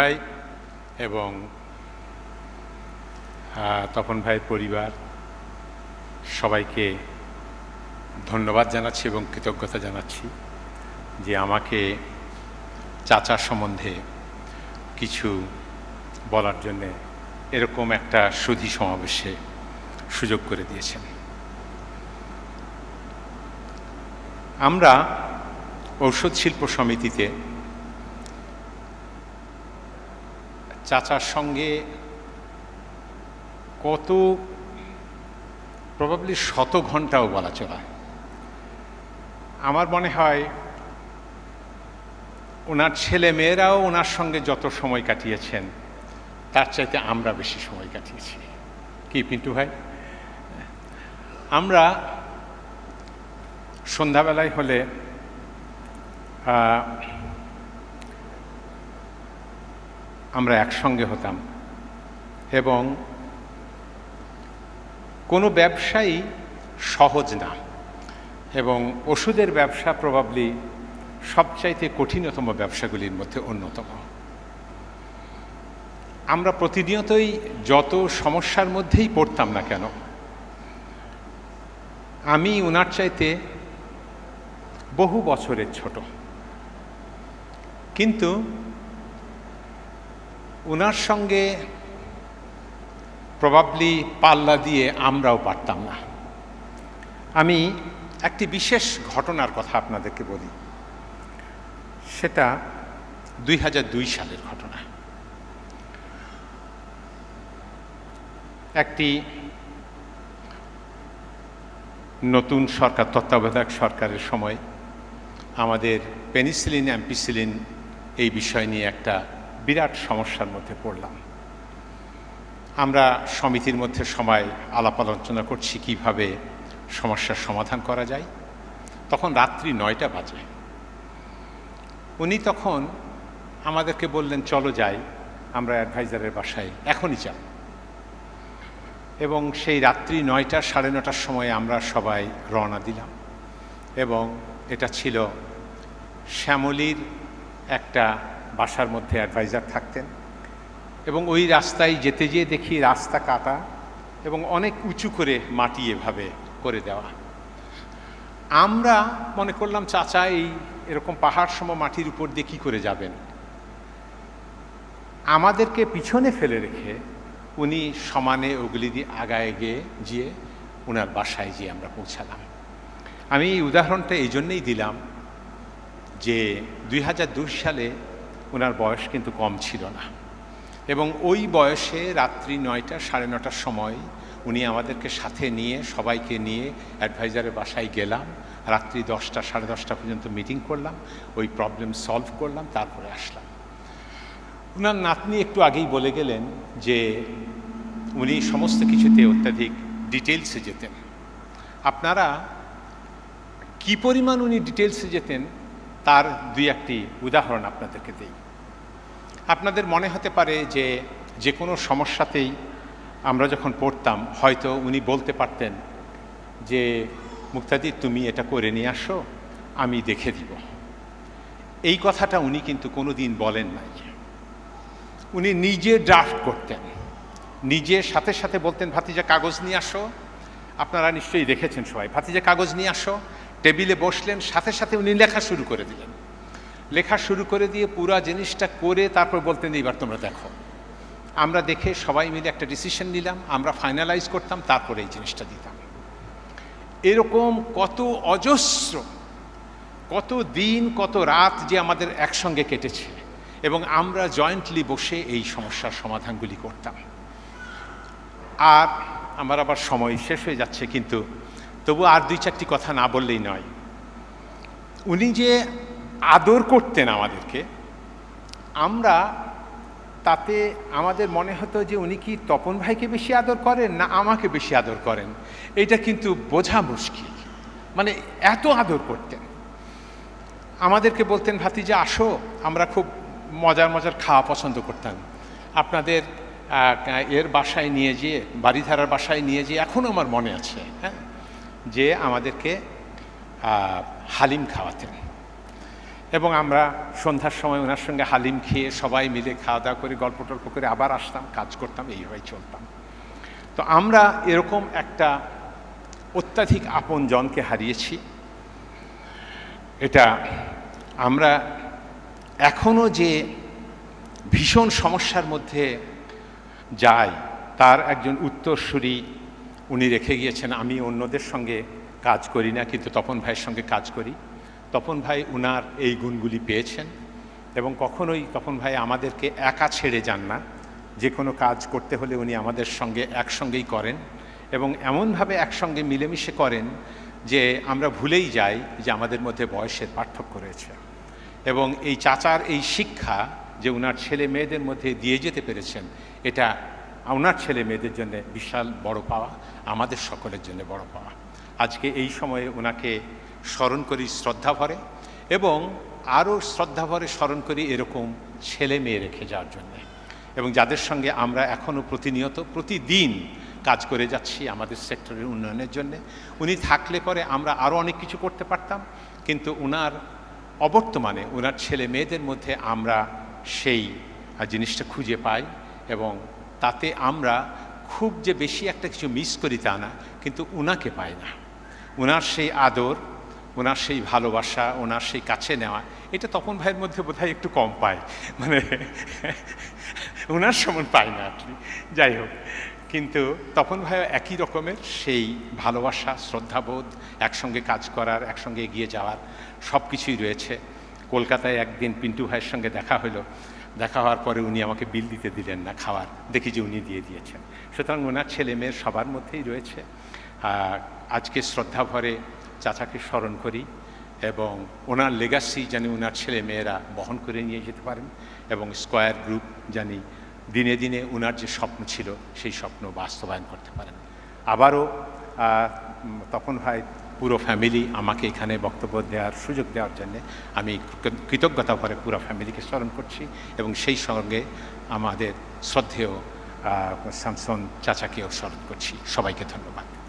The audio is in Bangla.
ভাই এবং তপন ভাইয়ের পরিবার, সবাইকে ধন্যবাদ জানাচ্ছি এবং কৃতজ্ঞতা জানাচ্ছি যে আমাকে চাচা সম্বন্ধে কিছু বলার জন্যে এরকম একটা সুধি সমাবেশে সুযোগ করে দিয়েছেন। আমরা ঔষধ শিল্প সমিতিতে চাচার সঙ্গে কত প্রবাবলি শত ঘন্টাও বলা চলা। আমার মনে হয় ওনার ছেলে মেয়েরাও ওনার সঙ্গে যত সময় কাটিয়েছেন, তার চাইতে আমরা বেশি সময় কাটিয়েছি। কি, পিন্টু ভাই? আমরা সন্ধ্যাবেলায় হলে আমরা একসঙ্গে হতাম। এবং কোনো ব্যবসায়ী সহজ না। এবং ওষুধের ব্যবসা প্রবাবলি সবচাইতে কঠিনতম ব্যবসাগুলির মধ্যে অন্যতম। আমরা প্রতিনিয়তই যত সমস্যার মধ্যেই পড়তাম না কেন, আমি ওনার চাইতে বহু বছরের ছোট। কিন্তু ওনার সঙ্গে প্রবাবলি পাল্লা দিয়ে আমরাও পারতাম না। আমি একটি বিশেষ ঘটনার কথা আপনাদেরকে বলি। সেটা দুই হাজার দুই সালের ঘটনা। একটি নতুন সরকার, তত্ত্বাবধায়ক সরকারের সময় আমাদের পেনিসিলিন, অ্যাম্পিসিলিন এই বিষয় নিয়ে একটা বিরাট সমস্যার মধ্যে পড়লাম। আমরা সমিতির মধ্যে সময় আলাপ আলোচনা করছি কীভাবে সমস্যার সমাধান করা যায়। তখন রাত্রি নয়টা বাজে। উনি তখন আমাদেরকে বললেন, চলো যাই, আমরা অ্যাডভাইজারের বাসায় এখনই যাব। এবং সেই রাত্রি নয়টা, সাড়ে নটার সময় আমরা সবাই রওনা দিলাম এবং এটা ছিল শ্যামলির একটা বাসার মধ্যে অ্যাডভাইজার থাকতেন। এবং ওই রাস্তায় যেতে যেয়ে দেখি রাস্তা কাটা এবং অনেক উঁচু করে মাটি এভাবে করে দেওয়া। আমরা মনে করলাম, চাচা, এই এরকম পাহাড় সম মাটির উপর দিয়ে কী করে যাবেন? আমাদেরকে পিছনে ফেলে রেখে উনি সমানে ওগুলি দিয়ে আগায় গিয়ে গিয়ে ওনার বাসায় গিয়ে আমরা পৌঁছালাম। আমি এই উদাহরণটা এই জন্যেই দিলাম যে দুই হাজার দুই সালে ওনার বয়স কিন্তু কম ছিল না। এবং ওই বয়সে রাত্রি নয়টা, সাড়ে নটার সময় উনি আমাদেরকে সাথে নিয়ে, সবাইকে নিয়ে অ্যাডভাইজারের বাসায় গেলাম। রাত্রি দশটা, সাড়ে দশটা পর্যন্ত মিটিং করলাম, ওই প্রবলেম সলভ করলাম, তারপরে আসলাম। ওনার নাতনি একটু আগেই বলে গেলেন যে উনি সমস্ত কিছুতে অত্যাধিক ডিটেলসে যেতেন। আপনারা কি পরিমাণ উনি ডিটেলসে যেতেন? তার দুই একটি উদাহরণ আপনাদেরকে দেই। আপনাদের মনে হতে পারে যে যে কোনো সমস্যাতেই আমরা যখন পড়তাম, হয়তো উনি বলতে পারতেন যে, মুক্তাদি, তুমি এটা করে নিয়ে আসো, আমি দেখে দিব। এই কথাটা উনি কিন্তু কোনো দিন বলেন নাই। উনি নিজে ড্রাফট করতেন। নিজে সাথে সাথে বলতেন, ভাতিজা, কাগজ নিয়ে আসো। আপনারা নিশ্চয়ই দেখেছেন সবাই, ভাতিজা, কাগজ নিয়ে আসো। টেবিলে বসলেন, সাথে সাথে উনি লেখা শুরু করে দিলেন। লেখা শুরু করে দিয়ে পুরা জিনিসটা করে তারপর বলতেন, এইবার তোমরা দেখো। আমরা দেখে সবাই মিলে একটা ডিসিশন নিলাম, আমরা ফাইনালাইজ করতাম, তারপরে এই জিনিসটা দিতাম। এরকম কত অজস্র, কত দিন, কত রাত যে আমাদের একসঙ্গে কেটেছে এবং আমরা জয়েন্টলি বসে এই সমস্যার সমাধানগুলি করতাম। আর আমার আবার সময় শেষ হয়ে যাচ্ছে, কিন্তু তবু আর দুই চারটি কথা না বললেই নয়। উনি যে আদর করতেন আমাদেরকে, আমরা তাতে আমাদের মনে হতো যে উনি কি তপন ভাইকে বেশি আদর করেন না আমাকে বেশি আদর করেন? এটা কিন্তু বোঝা মুশকিল। মানে এত আদর করতেন। আমাদেরকে বলতেন, ভাতিজা, আসো, আমরা খুব মজার মজার খাওয়া পছন্দ করতাম। আপনাদের এর বাসায় নিয়ে যেয়ে, বাড়িধারার বাসায় নিয়ে যেয়ে এখনও আমার মনে আছে। হ্যাঁ? যে আমাদেরকে হালিম খাওয়াতেন। এবং আমরা সন্ধ্যার সময় ওনার সঙ্গে হালিম খেয়ে সবাই মিলে খাওয়া দাওয়া করে, গল্প টল্প করে আবার আসতাম, কাজ করতাম, এইভাবেই চলতাম। তো আমরা এরকম একটা অত্যাধিক আপন জনকে হারিয়েছি। এটা আমরা এখনও যে ভীষণ সমস্যার মধ্যে যাই, তার একজন উত্তরসূরি উনি রেখে গিয়েছেন, আমি অন্যদের সঙ্গে কাজ করি না, কিন্তু তপন ভাইয়ের সঙ্গে কাজ করি। তপন ভাই উনার এই গুণগুলি পেয়েছেন এবং কখনোই তপন ভাই আমাদেরকে একা ছেড়ে যান না। যে কোনো কাজ করতে হলে উনি আমাদের সঙ্গে একসঙ্গেই করেন এবং এমনভাবে একসঙ্গে মিলেমিশে করেন যে আমরা ভুলেই যাই যে আমাদের মধ্যে বয়সের পার্থক্য রয়েছে। এবং এই চাচার এই শিক্ষা যে উনার ছেলে মেয়েদের মধ্যে দিয়ে যেতে পেরেছেন, এটা ওনার ছেলে মেয়েদের জন্য বিশাল বড় পাওয়া, আমাদের সকলের জন্য বড় পাওয়া। আজকে এই সময়ে ওনাকে স্মরণ করি শ্রদ্ধা ভরে এবং আরও শ্রদ্ধা ভরে স্মরণ করি এরকম ছেলে মেয়ে রেখে যাওয়ার জন্যে। এবং যাদের সঙ্গে আমরা এখনও প্রতিনিয়ত, প্রতিদিন কাজ করে যাচ্ছি আমাদের সেক্টরের উন্নয়নের জন্য, উনি থাকলে পরে আমরা আরও অনেক কিছু করতে পারতাম, কিন্তু ওনার অবর্তমানে ওনার ছেলে মেয়েদের মধ্যে আমরা সেই জিনিসটা খুঁজে পাই এবং তাতে আমরা খুব যে বেশি একটা কিছু মিস করি তা না, কিন্তু উনাকে পাই না। ওনার সেই আদর ওনার সেই ভালোবাসা ওনার সেই কাছে নেওয়া, এটা তপন ভাইয়ের মধ্যে বোধহয় একটু কম পায় মানে ওনার সমান পায় না কি। যাই হোক, কিন্তু তপন ভাইও একই রকমের, সেই ভালোবাসা, শ্রদ্ধাবোধ, একসঙ্গে কাজ করার, একসঙ্গে এগিয়ে যাওয়ার সব কিছুই রয়েছে। কলকাতায় একদিন পিন্টু ভাইয়ের সঙ্গে দেখা হলো। দেখা হওয়ার পরে উনি আমাকে বিল দিতে দিলেন না, খাওয়ার। দেখি যে উনি দিয়ে দিয়েছেন। সুতরাং ওনার ছেলে মেয়ের সবার মধ্যেই রয়েছে। আজকে শ্রদ্ধা ভরে চাচাকে স্মরণ করি এবং ওনার লেগাসি জানি ওনার ছেলে মেয়েরা বহন করে নিয়ে যেতে পারেন এবং স্কোয়ার গ্রুপ জানি দিনে দিনে ওনার যে স্বপ্ন ছিল, সেই স্বপ্ন বাস্তবায়ন করতে পারেন। আবারও তপন ভাই পুরো ফ্যামিলি আমাকে এখানে বক্তব্য দেওয়ার সুযোগ দেওয়ার জন্য আমি কৃতজ্ঞতা ভরে পুরো ফ্যামিলিকে স্মরণ করছি এবং সেই সঙ্গে আমাদের শ্রদ্ধেয় স্যামসন চাচাকেও স্মরণ করছি। সবাইকে ধন্যবাদ।